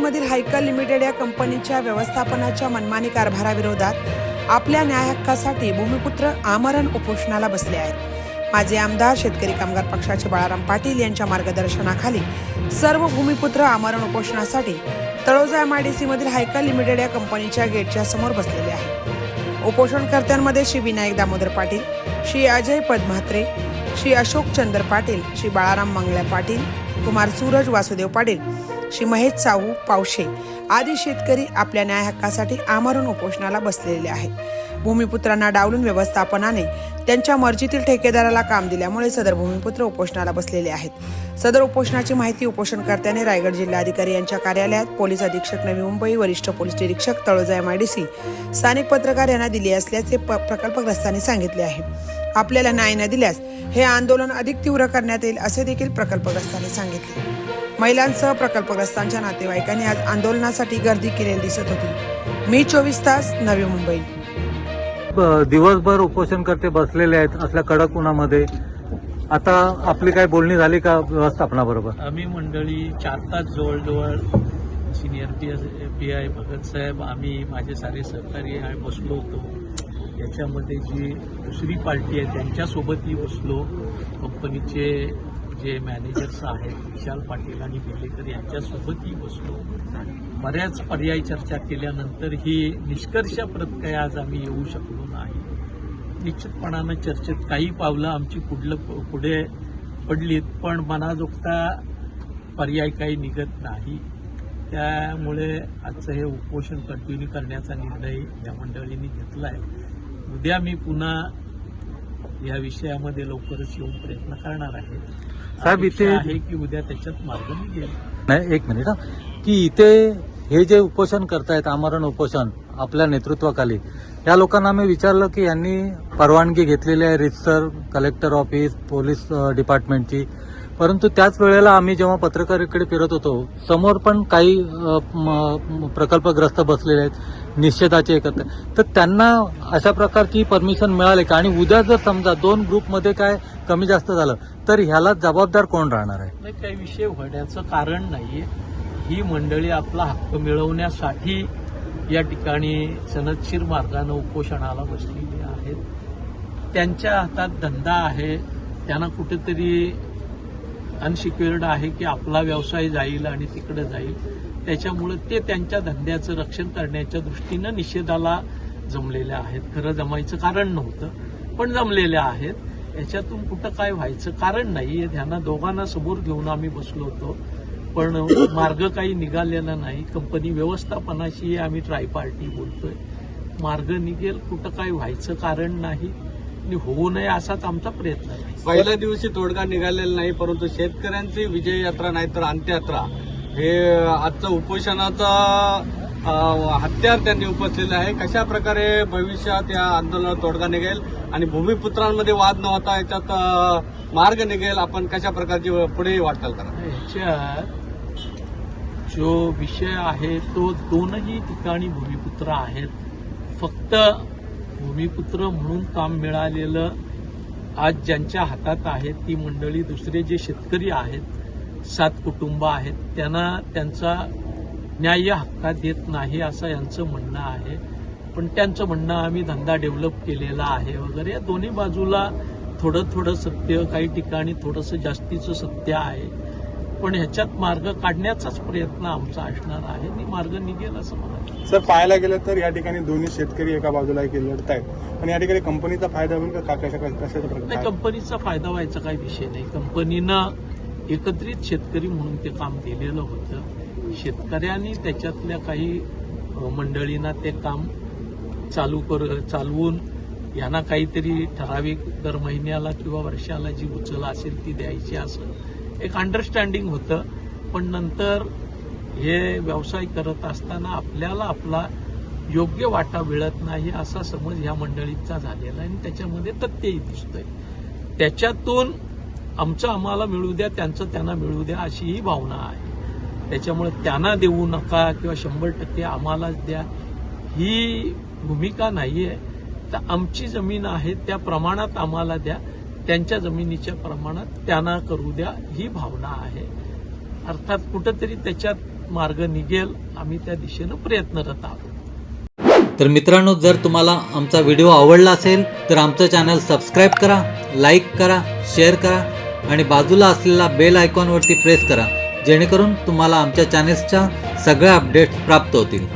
मुंबईमधील हायकल लिमिटेड या कंपनीच्या व्यवस्थापनाच्या मनमानी कारभाराविरोधात आपल्या न्याय हक्कासाठी भूमिपुत्र आमरण उपोषणाला बसले आहेत. माजी आमदार शेतकरी कामगार पक्षाचे बाळाराम पाटील यांच्या मार्गदर्शनाखाली सर्व भूमिपुत्र आमरण उपोषणासाठी तळोजा एमआयडीसी मधील हायकल लिमिटेड या कंपनीच्या गेटच्या समोर बसलेले आहे. उपोषणकर्त्यांमध्ये श्री विनायक दामोदर पाटील श्री अजय पद्मात्रे श्री अशोक चंद्र पाटील श्री बाळाराम मंगळ्या पाटील कुमार सूरज वासुदेव पाटील श्री महेश साहू पावशे आदी शेतकरी आपल्या न्याय हक्कासाठी आमरण उपोषणाला बसलेले आहेत. भूमिपुत्रांना डावलून व्यवस्थापनाने त्यांच्या मर्जीतील ठेकेदाराला काम दिल्यामुळे सदर भूमिपुत्र उपोषणाला बसलेले आहेत. सदर उपोषणाची माहिती उपोषणकर्त्याने रायगड जिल्हाधिकारी यांच्या कार्यालयात पोलीस अधीक्षक नवी मुंबई वरिष्ठ पोलीस निरीक्षक तळोजा एमआयडीसी स्थानिक पत्रकार यांना दिली असल्याचे प- प्रकल्पग्रस्तांनी सांगितले आहे. आपल्याला न्याय न दिल्यास हे आंदोलन अधिक तीव्र करण्यात येईल असे देखील प्रकल्पग्रस्तांनी सांगितले. महिलांसह प्रकल्पग्रस्तांच्या नातेवाईकांनी आज आंदोलनासाठी गर्दी केलेली दिसत होती. मी चोवीस तास नवी मुंबई. ब- दिवसभर उपोषण करते बसलेले आहेत असल्या कडक उन्हामध्ये. आता आपली काय बोलणी झाली का व्यवस्थापनाबरोबर? आम्ही मंडळी चार तास जवळजवळ senior P S P I Bhagat साहेब आम्ही माझे सारे सहकारी आहे बसलो होतो. याच्यामध्ये जी दुसरी पार्टी आहे त्यांच्यासोबतही बसलो. कंपनीचे जे मॅनेजर्स आहेत विशाल पाटील आणि बिलेकर यांच्यासोबतही बसलो. बऱ्याच पर्यायी चर्चा केल्यानंतर ही निष्कर्षाप्रत काही आज आम्ही येऊ शकलो नाही. निश्चितपणानं चर्चेत काही पावलं आमची पुढलं पुढे पडलीत पण मनाजोगता पर्याय काही निघत नाही. त्यामुळे आजचं हे उपोषण कंटिन्यू करण्याचा निर्णय या मंडळींनी घेतला आहे उद्या मी पुन्हा या विषयामध्ये लवकरच येऊन प्रयत्न करणार आहे. साहेब, इथे- आहे की उद्या त्याच्यात मार्ग निघेल. नाही एक मिनिट हा. की इथे हे जे उपोषण करतायत आमरण उपोषण आपल्या नेतृत्वाखाली या लोकांना मी विचारलं की यांनी परवानगी घेतलेली आहे रितसर कलेक्टर ऑफिस पोलीस डिपार्टमेंटची. परंतु त्याच वेळेला आम्ही जेव्हा पत्रकाराकडे फिरत होतो समोर पण काही म- प्रकल्पग्रस्त बसलेले आहेत निषेधाचे एकत्र. तर त्यांना अशा प्रकारची परमिशन मिळाली का? आणि उद्या जर समजा दोन ग्रुपमध्ये काय कमी जास्त झालं तर ह्याला जबाबदार कोण राहणार आहे? नाही काही विषय होण्याचं कारण नाहीये. ही मंडळी आपला हक्क मिळवण्यासाठी या ठिकाणी सनदशीर मार्गानं उपोषणाला बसलेली आहेत. त्यांच्या हातात धंदा आहे त्यांना कुठेतरी अनसिक्युअर्ड आहे की आपला व्यवसाय जाईल आणि तिकडे जाईल. त्याच्यामुळे ते त्यांच्या धंद्याचं रक्षण करण्याच्या दृष्टीनं निषेधाला जमलेल्या आहेत. खरं जमायचं कारण नव्हतं पण जमलेल्या आहेत. याच्यातून कुठं काय व्हायचं कारण नाही हे ध्याना दोघांना समोर घेऊन आम्ही बसलो होतो. पण मार्ग काही निघालेला नाही. कंपनी व्यवस्थापनाशी आम्ही ट्राय पार्टी बोलतोय. मार्ग निघेल कुठं काय व्हायचं कारण नाही. होऊ नये असाच आमचा प्रयत्न आहे. पहिल्या दिवशी तोडगा निघालेला नाही परंतु शेतकऱ्यांची विजय यात्रा नाही तर अंत्ययात्रा. हे आजचं उपोषणाचा हत्यार त्यांनी उपसलेलं आहे. कशा प्रकारे भविष्यात या आंदोलनात तोडगा निघेल आणि भूमिपुत्रांमध्ये वाद न होता याच्यात मार्ग निघेल आपण कशा प्रकारची पुढे वाटचाल करा. जो विषय आहे तो दोनही ठिकाणी भूमिपुत्र आहेत. फक्त भूमिपुत्र म्हणून काम मिळालेलं आज ज्यांच्या हातात आहे ती मंडळी दुसरे जे शेतकरी आहेत सात कुटुंब आहेत त्यांना त्यांचा न्याय हक्कात देत नाही असं यांचं म्हणणं आहे. पण त्यांचं म्हणणं आम्ही धंदा डेव्हलप केलेला आहे वगैरे. या दोन्ही बाजूला थोडं थोडं सत्य काही ठिकाणी थोडंसं जास्तीचं सत्य आहे. पण ह्याच्यात मार्ग काढण्याचाच प्रयत्न आमचा असणार आहे. आणि मार्ग निघेल असं मला. सर पाहायला गेलं तर या ठिकाणी दोन्ही शेतकरी एका बाजूला एक लढत आहेत पण या ठिकाणी कंपनीचा फायदा होईल का? का- कशा कशाच्या नाही प्रकारे कंपनीचा फायदा व्हायचा काही विषय नाही. कंपनीनं एकत्रित शेतकरी म्हणून ते काम दिलेलं होतं. शेतकऱ्यांनी त्याच्यातल्या काही मंडळींना ते काम चालू कर चालवून यांना काहीतरी ठराविक दर महिन्याला किंवा वर्षाला जी उचल असेल ती द्यायची असं एक अंडरस्टँडिंग होतं. पण नंतर हे व्यवसाय करत असताना आपल्याला आपला योग्य वाटा मिळत नाही असा समज ह्या मंडळींचा झालेला आहे. आणि त्याच्यामध्ये तथ्यही दिसतंय. त्याच्यातून आमचं आम्हाला मिळू द्या त्यांचं त्यांना मिळू द्या अशी ही भावना आहे. त्याच्यामुळे त्यांना देऊ नका किंवा शंभर टक्के आम्हालाच द्या ही भूमिका नाहीये. तर आमची जमीन आहे त्या प्रमाणात आम्हाला द्या. त्यांच्या जमिनीच्या प्रमाणात त्यांना करू द्या ही भावना आहे. अर्थात कुठंतरी त्याच्यात मार्ग निघेल आम्ही त्या दिशेनं प्रयत्नरत आहोत. तर मित्रांनो जर तुम्हाला आमचा व्हिडिओ आवडला असेल तर आमचं चॅनल सबस्क्राईब करा लाईक करा शेअर करा आणि बाजूला असलेला बेल आयकॉनवरती प्रेस करा जेणेकरून तुम्हाला आमच्या चॅनेल्सच्या सगळ्या अपडेट्स प्राप्त होतील.